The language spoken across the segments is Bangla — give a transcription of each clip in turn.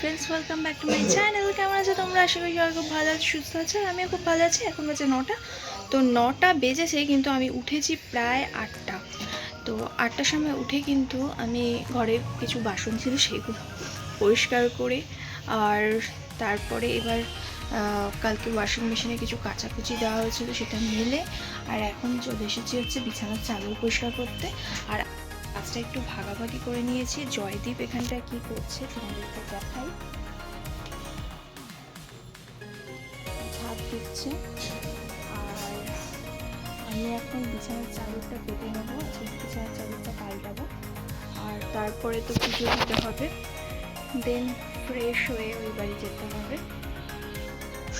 Friends welcome back to my channel কেমন আছো তোমরা? আশা করি সবাই খুব ভালো আছো, সুস্থ আছো, আর আমিও খুব ভালো আছি। এখন বাজে নটা। তো নটা বেজেছে, কিন্তু আমি উঠেছি প্রায় আটটা। তো আটটার সময় উঠে কিন্তু আমি ঘরে কিছু বাসন ছিল, সেগুলো পরিষ্কার করে, আর তারপরে এবার কালকে ওয়াশিং মেশিনে কিছু কাচাকুচি দেওয়া হয়েছিল, সেটা মেলে, আর এখন চলে এসেছি হচ্ছে বিছানার চাদর পরিষ্কার করতে। আর কাজটা একটু ভাগাভাগি করে নিয়েছি। জয়দীপ এখানটা কি করছে তোমাদেরকে দেখাই। ঝাঁপ দিচ্ছে। আর আমি এখন বিছানার চাদরটা পেতে নেব বিছানার চাদরটা পাল্টাবো। আর তারপরে তো পুজো দিতে হবে। দেন ফ্রেশ হয়ে ওই বাড়ি যেতে হবে।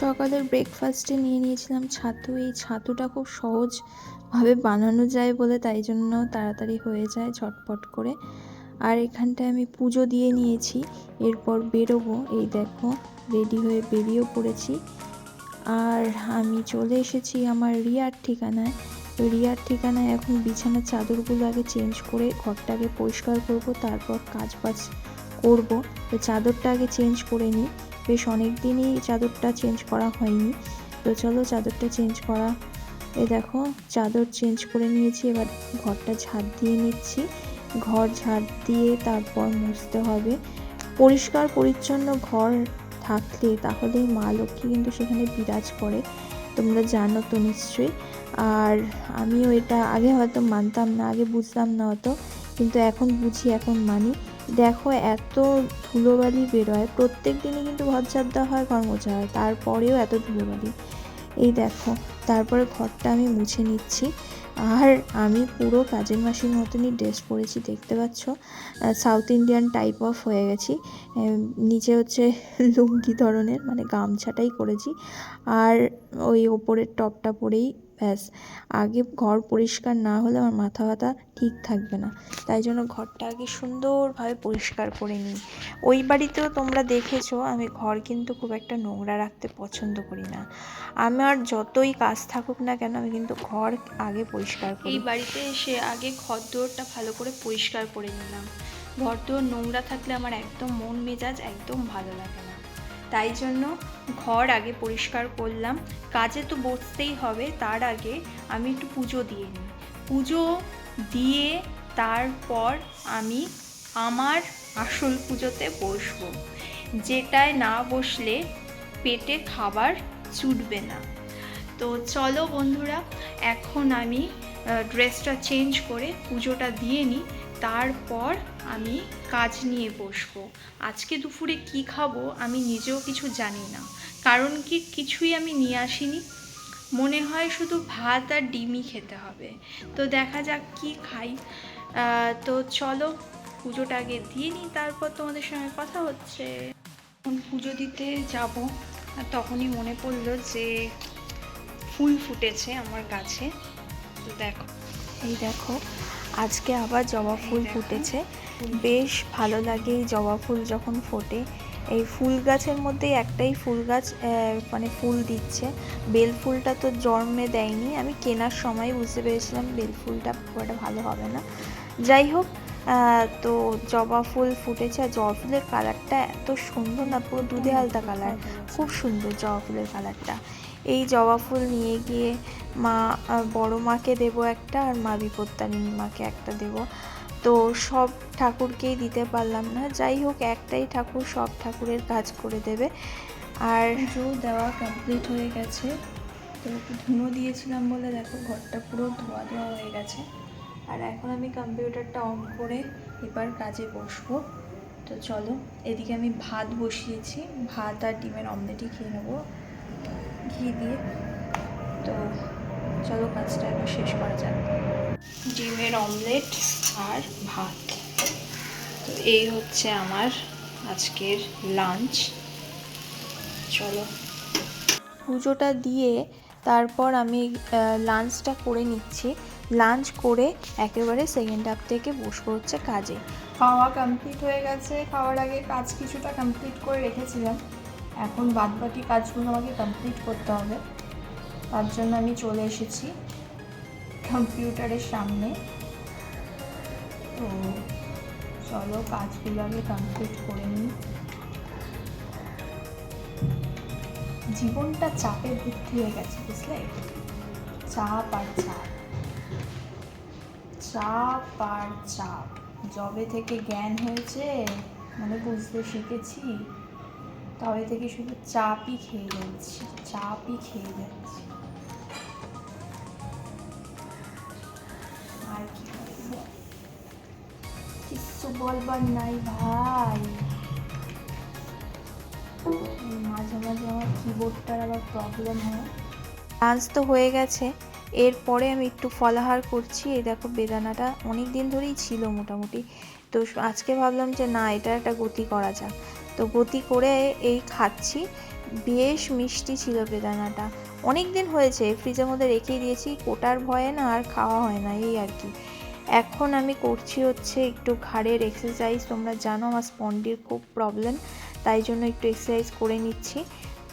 সকালের ব্রেকফাস্টে নিয়ে নিয়েছিলাম ছাতু। এই ছাতুটা খুব সহজভাবে বানানো যায় বলে তাই জন্য তাড়াতাড়ি হয়ে যায় ঝটপট করে। আর এখানটায় আমি পুজো দিয়ে নিয়েছি। এরপর বেরোবো। এই দেখো রেডি হয়ে বেরিয়েও পড়েছি। আর আমি চলে এসেছি আমার রিয়ার ঠিকানায়। রিয়ার ঠিকানায় এখন বিছানার চাদরগুলো আগে চেঞ্জ করে ঘরটাকে পরিষ্কার করব, তারপর কাজ বাজ করব। তো চাদরটা আগে চেঞ্জ করে নিই। বেশ অনেক দিনই চাদরটা চেঞ্জ করা হয়নি। তো চলো চাদরটা চেঞ্জ করা। এ দেখো, চাদর চেঞ্জ করে নিয়েছি, এবার ঘরটা ঝাড় দিয়ে নিচ্ছি। ঘর ঝাড় দিয়ে তারপর মুছতে হবে। পরিষ্কার, পরিচ্ছন্ন ঘর থাকলে তাহলে মা লক্ষ্মী কিন্তু সেখানে বিরাজ করে। তোমরা জানো তো নিশ্চয়ই। আর আমিও এটা আগে হয়তো মানতাম না, আগে বুঝতাম না অত। কিন্তু এখন বুঝি, এখন মানি। দেখো, এত ধুলোবালি বেরোয়। প্রত্যেক দিনই কিন্তু ঘর ঝাড় দেওয়া হয় ঘর মোছা হয় তারপরেও এত ধুলোবালি। এই দেখো, তারপরে ঘরটা আমি মুছে নিচ্ছি। আর আমি পুরো কাজের মাসির মতনই ড্রেস পরেছি, দেখতে পাচ্ছ? সাউথ ইন্ডিয়ান টাইপ অফ হয়ে গেছি। নিচে হচ্ছে লুঙ্গি ধরনের মানে গামছাটাই করেছি আর ওই ওপরের টপটা পরেই ব্যাস, আগে ঘর পরিষ্কার না হলে আমার মাথা ব্যথা ঠিক থাকবে না। তাই জন্য ঘরটা আগে সুন্দরভাবে পরিষ্কার করে নিই। ওই বাড়িতেও তোমরা দেখেছ, আমি ঘর কিন্তু খুব একটা নোংরা রাখতে পছন্দ করি না। আমার যতই কাজ থাকুক না কেন, আমি কিন্তু ঘর আগে পরিষ্কার করি। এই বাড়িতে এসে আগে ঘর দোরটা ভালো করে পরিষ্কার করে নিলাম। ঘর দোর নোংরা থাকলে আমার একদম মন মেজাজ একদম ভালো লাগে না। তাই জন্য ঘর আগে পরিষ্কার করলাম। কাজে তো বসতেই হবে, তার আগে আমি একটু পুজো দিয়ে নিই। পুজো দিয়ে তারপর আমি আমার আসল পুজোতে বসবো। যেটায় না বসলে পেটে খাবার চুটবে না। তো চলো বন্ধুরা, এখন আমি ড্রেসটা চেঞ্জ করে পুজোটা দিয়ে নিই। তারপর আমি কাজ নিয়ে বসবো। আজকে দুপুরে কি খাব আমি নিজেও কিছু জানি না। কারণ কি কিছুই আমি নিয়ে আসিনি। মনে হয় শুধু ভাত আর ডিমই খেতে হবে। তো দেখা যাক কি খাই। তো চলো পুজোটা আগে দিয়ে নিই তারপর তোমাদের সঙ্গে কথা হচ্ছে। পুজো দিতে যাব আর তখনই মনে পড়ল যে ফুল ফুটেছে আমার গাছে। তো দেখো এই দেখো আজকে আবার জবা ফুল ফুটেছে। বেশ ভালো লাগে এই জবা ফুল যখন ফোটে। এই ফুল গাছের মধ্যেই একটাই ফুল গাছ মানে ফুল দিচ্ছে। বেল ফুলটা তো জন্মে দেয়নি। আমি কেনার সময় বুঝতে পেরেছিলাম বেল ফুলটা খুব একটা ভালো হবে না। যাই হোক তো জবা ফুল ফুটেছে আর জবা ফুলের কালারটা এত সুন্দর না পুরো দুধে আলতা কালার। খুব সুন্দর জবা ফুলের কালারটা। এই জবা ফুল নিয়ে গিয়ে মা বড় মাকে দেবো একটা আর মা বিপত্তারিণী মাকে একটা দেবো। তো সব ঠাকুরকেই দিতে পারলাম না। যাই হোক, একটাই ঠাকুর সব ঠাকুরের কাজ করে দেবে। আর পুজো দেওয়া কমপ্লিট হয়ে গেছে। তো ধুনো দিয়েছিলাম বলে দেখো, ঘরটা পুরো ধোয়া ধোয়া হয়ে গেছে। আর এখন আমি কম্পিউটারটা অন করে এবার কাজে বসবো। তো চলো, এদিকে আমি ভাত বসিয়েছি। ভাত আর ডিমের অমলেটই খেয়ে নেব। ঘি দিয়ে। তো চলো কাজটা একবার শেষ করা যাক। ডিমের অমলেট আর ভাত। তো এই হচ্ছে আমার আজকের লাঞ্চ। চলো। পুজোটা দিয়ে তারপর আমি লাঞ্চটা করে নিচ্ছি। লাঞ্চ করে একেবারে সেকেন্ড হাফ থেকে বসবো হচ্ছে কাজে। খাওয়া কমপ্লিট হয়ে গেছে। খাওয়ার আগে কাজ কিছুটা কমপ্লিট করে রেখেছিলাম। এখন বাদবাকি কাজগুলো আমাকে কমপ্লিট করতে হবে। তার জন্য আমি চলে এসেছি কম্পিউটারের সামনে। তো চলো কাজগুলো আগে কমপ্লিট করে নিই। জীবনটা চাপে ভর্তি হয়ে গেছে, বুঝলে? চাপ আর চাপ। চাপ আর চাপ। যবে থেকে জ্ঞান হয়েছে মানে বুঝতে শিখেছি, তবে থেকে শুধু চাপই খেয়ে যাচ্ছি, চাপই খেয়ে যাচ্ছি। আর কি বলব কিচ্ছু বলবার নাই ভাই। মাঝে মাঝে আমার কিবোর্ডটার আবার প্রবলেম হয়। ডান্স তো হয়ে গেছে। এরপরে আমি একটু ফলাহার করছি। এই দেখো, বেদানাটা অনেক দিন ধরেই ছিল মোটামুটি। তো আজকে ভাবলাম যে না, এটা একটা গতি করা যাক। তো গতি করে এই খাচ্ছি। বেশ মিষ্টি ছিল বেদানাটা। অনেক দিন হয়েছে ফ্রিজের মধ্যে রেখেই দিয়েছি কোটার ভয়ে না আর খাওয়া হয় না এই আর কি। এখন আমি করছি হচ্ছে একটু ঘাড়ের এক্সারসাইজ তোমরা জানো আমার স্পন্ডির খুব প্রবলেম তাই জন্য একটু এক্সারসাইজ করে নিচ্ছি।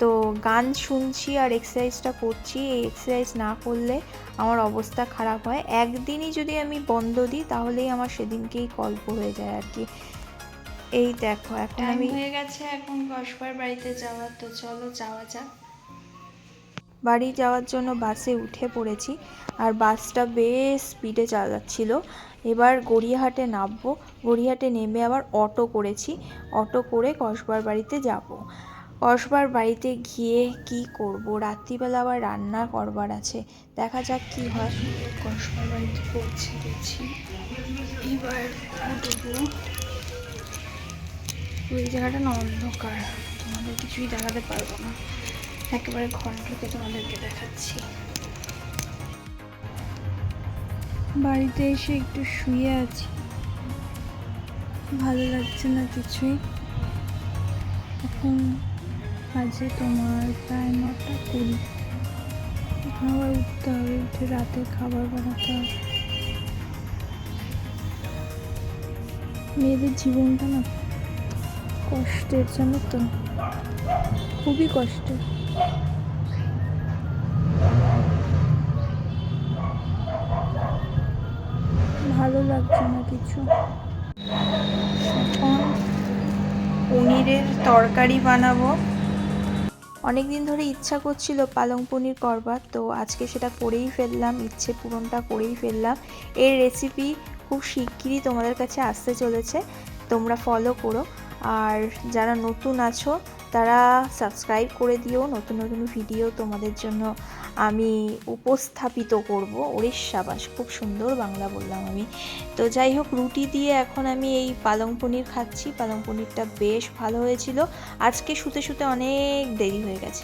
তো গান শুনছি আর এক্সারসাইজটা করছি এই এক্সারসাইজ না করলে আমার অবস্থা খারাপ হয়। একদিনই যদি আমি বন্ধ দিই তাহলেই আমার সেদিনকেই গল্প হয়ে যায় আর কি। এই দেখো এখন আমি হয়ে গেছে এখন কসবার বাড়িতে যাওয়ার তো চলো যাওয়া যাক। বাড়ি যাওয়ার জন্য বাসে উঠে পড়েছি আর বাসটা বেশ স্পিডে চালাচ্ছিল। এবার গড়িয়াহাটে নামবো। গড়িয়াহাটে নেমে আবার অটো করেছি। অটো করে কসবার বাড়িতে যাব। কসবার বাড়িতে গিয়ে কি করব? রাত্রিবেলা আবার রান্না করবার আছে। দেখা যাক কি হয়। কসবার বাড়িতে পৌঁছে গেছি। এবার ওই জায়গাটা না অন্ধকার। তোমাদের কিছুই দেখাতে পারব না। একেবারে ঘর ঢুকে তোমাদেরকে দেখাচ্ছি। বাড়িতে এসে একটু শুয়ে আছি। ভালো লাগছে না কিছুই। এখন আজকে তোমার প্রায় নটা কুড়ি। আবার উঠতে হবে, উঠে রাতে খাবার বানাতে হবে। মেয়েদের জীবনটা না কষ্টের, জানো তো? খুবই কষ্টের। কিছু। পনিরের তরকারি বানাবো। অনেক দিন ধরে ইচ্ছা করছিল পালং পনির করবার, তো আজকে সেটা করেই ফেললাম, ইচ্ছে পূরণটা করেই ফেললাম। এর রেসিপি খুব শিগগিরই তোমাদের কাছে আসতে চলেছে, তোমরা ফলো করো। আর যারা নতুন আছো তারা সাবস্ক্রাইব করে দিও। নতুন নতুন ভিডিও তোমাদের জন্য আমি উপস্থাপিত করব। উড়িষ্যাবাস খুব সুন্দর বাংলা বললাম আমি। তো যাই হোক, রুটি দিয়ে এখন আমি এই পালং পনির খাচ্ছি। পালং পনিরটা বেশ ভালো হয়েছিল। আজকে শুতে শুতে অনেক দেরি হয়ে গেছে।